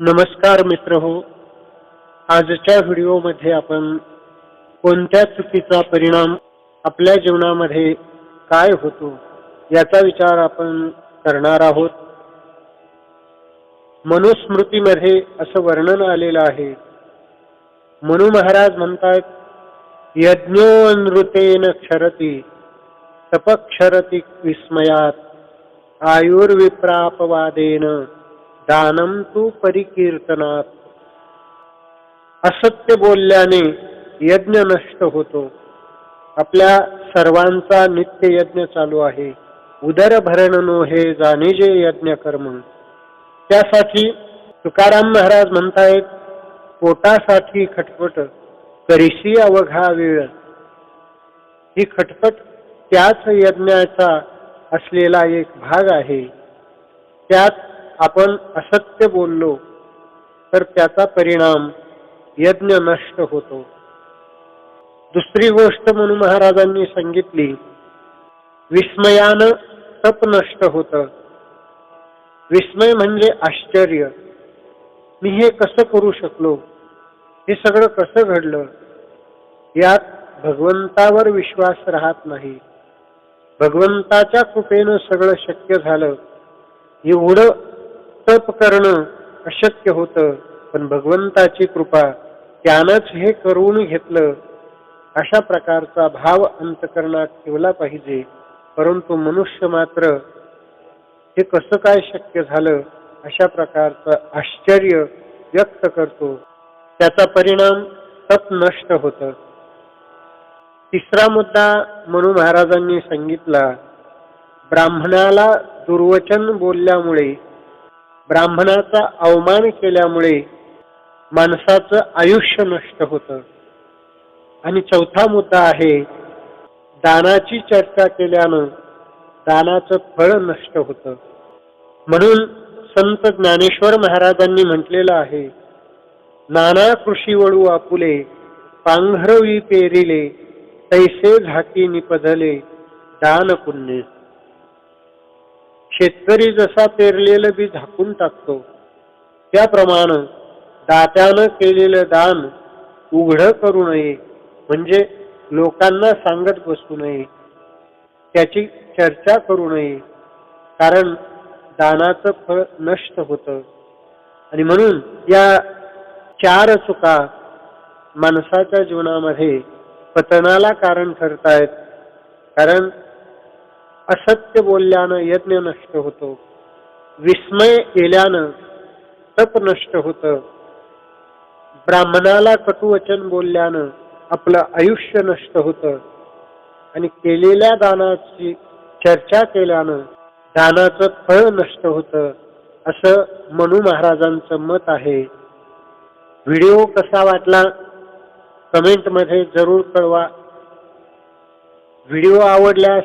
नमस्कार मित्र हो. आजच्या व्हिडिओमध्ये आपण कोणत्या चुकीचा परिणाम आपल्या जीवनामध्ये काय होतो याचा विचार आपण करणार आहोत. मनुस्मृतीमध्ये असं वर्णन आलेलं आहे. मनु महाराज म्हणतात यज्ञोनृतेन क्षरती तपक्षरती विस्मयात आयुर्विप्रापवादेन दानम तू परिकीर्तनात. असत्य बोलल्याने यज्ञ नष्ट होतो. आपल्या सर्वांचा नित्य यज्ञ चालू आहे. उदर भरणनो हे जाणीजे यज्ञ कर्म. त्यासाठी तुकाराम महाराज म्हणतायत पोटासाठी खटपट करीशी अवघा वेळ. ही खटपट त्याच यज्ञाचा असलेला एक भाग आहे. त्यात आपण असत्य बोललो तर त्याचा परिणाम यज्ञ नष्ट होतो. दुसरी गोष्ट म्हणून महाराजांनी सांगितली विस्मयानं तप नष्ट होत. विस्मय म्हणजे आश्चर्य. मी हे कसं करू शकलो? हे सगळं कसं घडलं? यात भगवंतावर विश्वास राहत नाही. भगवंताच्या कृपेनं सगळं शक्य झालं. एवढं तप करणं अशक्य होतं. पण भगवंताची कृपा त्यानंच हे करून घेतलं. अशा प्रकारचा भाव अंतकरणात ठेवला पाहिजे. परंतु मनुष्य मात्र हे कसं काय शक्य झालं? अशा प्रकारचं आश्चर्य व्यक्त करतो. त्याचा परिणाम तप नष्ट होत. तिसरा मुद्दा म्हणून महाराजांनी सांगितला ब्राह्मणाला दुर्वचन बोलल्यामुळे ब्राह्मणाचा अवमान केल्यामुळे माणसाचं आयुष्य नष्ट होतं. आणि चौथा मुद्दा आहे दानाची चर्चा केल्यानं दानाचं फळ नष्ट होतं. म्हणून संत ज्ञानेश्वर महाराजांनी म्हटलेलं आहे नाना कृषी वळू आपुले पांघरवी पेरिले तैसे झाकी निपधले दान पुण्य. शेतकरी जसा पेरलेलं बी झाकून टाकतो त्याप्रमाणे दात्यानं केलेलं दान उघड करू नये म्हणजे लोकांना सांगत बसू नये त्याची चर्चा करू नये कारण दानाचं फळ नष्ट होतं. आणि म्हणून या चार चुका माणसाच्या जीवनामध्ये पतनाला कारण ठरतायत. कारण असत्य बोलल्यानं यज्ञ नष्ट होतो. विस्मय केल्यानं तप नष्ट होतं. ब्राह्मणाला कटुवचन बोलल्यानं आपलं आयुष्य नष्ट होतं. आणि केलेल्या दानाची चर्चा केल्यानं दानाचं फळ नष्ट होतं असं मनु महाराजांचं मत आहे. व्हिडिओ कसा वाटला? कमेंटमध्ये जरूर कळवा. व्हिडिओ आवडल्यास